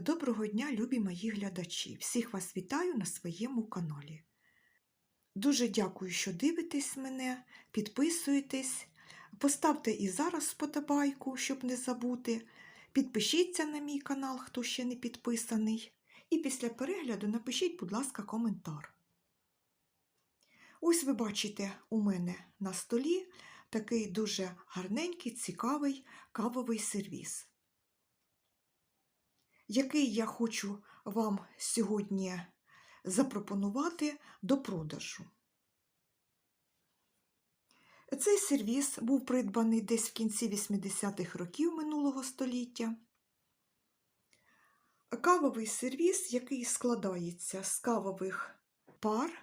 Доброго дня, любі мої глядачі! Всіх вас вітаю на своєму каналі. Дуже дякую, що дивитесь мене, підписуєтесь. Поставте і зараз вподобайку, щоб не забути. Підпишіться на мій канал, хто ще не підписаний. І після перегляду напишіть, будь ласка, коментар. Ось ви бачите у мене на столі такий дуже гарненький, цікавий кавовий сервіс який я хочу вам сьогодні запропонувати до продажу. Цей сервіс був придбаний десь в кінці 80-х років минулого століття. Кавовий сервіс, який складається з кавових пар,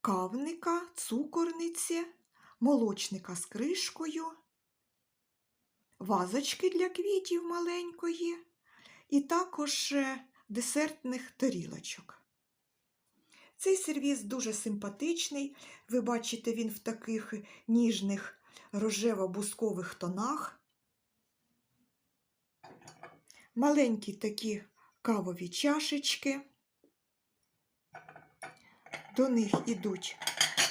кавника, цукорниці, молочника з кришкою, вазочки для квітів маленької і також е, десертних тарілочок. Цей сервіс дуже симпатичний. Ви бачите, він в таких ніжних рожево-бускових тонах. Маленькі такі кавові чашечки. До них ідуть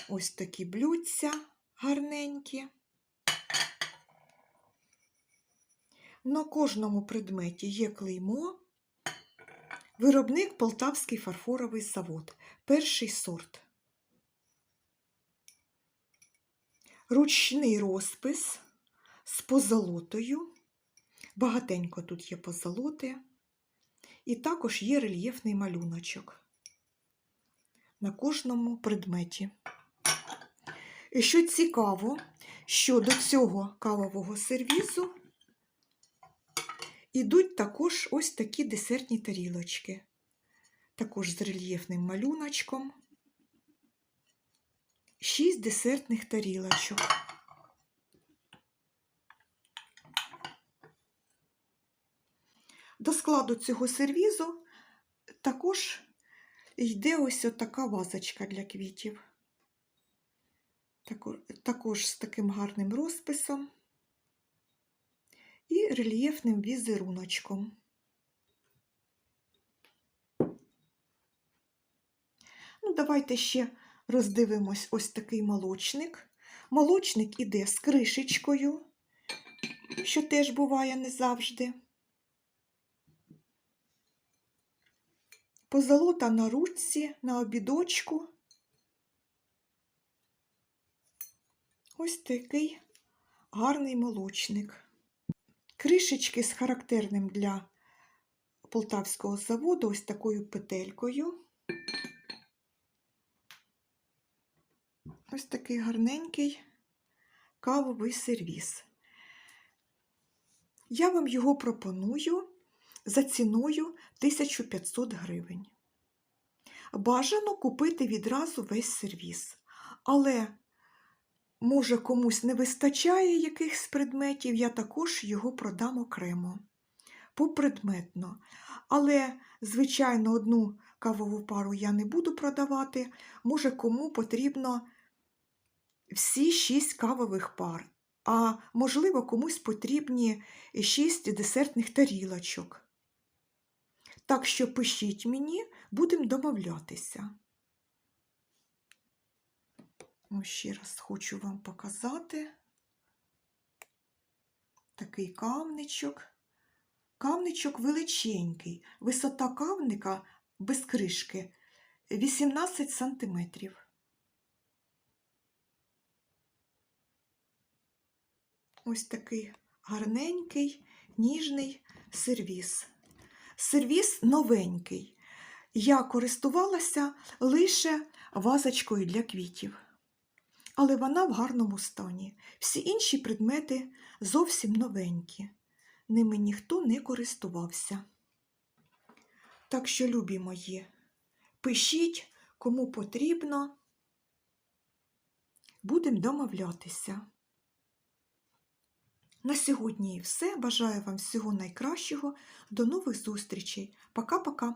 ось такі блюдця гарненькі. На кожному предметі є клеймо. Виробник Полтавський фарфоровий завод. Перший сорт. Ручний розпис з позолотою. Багатенько тут є позолоти. І також є рельєфний малюночок на кожному предметі. І що цікаво, що до цього кавового сервізу Ідуть також ось такі десертні тарілочки, також з рельєфним малюночком. Шість десертних тарілочок. До складу цього сервізу також йде ось така вазочка для квітів. Також з таким гарним розписом і рельєфним візеруночком. Ну, Давайте ще роздивимось ось такий молочник. Молочник іде з кришечкою, що теж буває не завжди. Позолота на ручці, на обідочку. Ось такий гарний молочник. Кришечки з характерним для полтавського заводу ось такою петелькою. Ось такий гарненький кавовий сервіс. Я вам його пропоную за ціною 1500 гривень. Бажано купити відразу весь сервіс, але Може, комусь не вистачає якихось предметів, я також його продам окремо, попредметно. Але, звичайно, одну кавову пару я не буду продавати. Може, кому потрібно всі шість кавових пар, а можливо, комусь потрібні шість десертних тарілочок. Так що пишіть мені, будемо домовлятися. Ось ще раз хочу вам показати такий кавничок. Кавничок величенький. Висота кавника без кришки 18 сантиметрів. Ось такий гарненький, ніжний сервіс. Сервіс новенький. Я користувалася лише вазочкою для квітів але вона в гарному стані. Всі інші предмети зовсім новенькі. Ними ніхто не користувався. Так що, любі мої, пишіть, кому потрібно, будемо домовлятися. На сьогодні і все. Бажаю вам всього найкращого. До нових зустрічей. Пока-пока.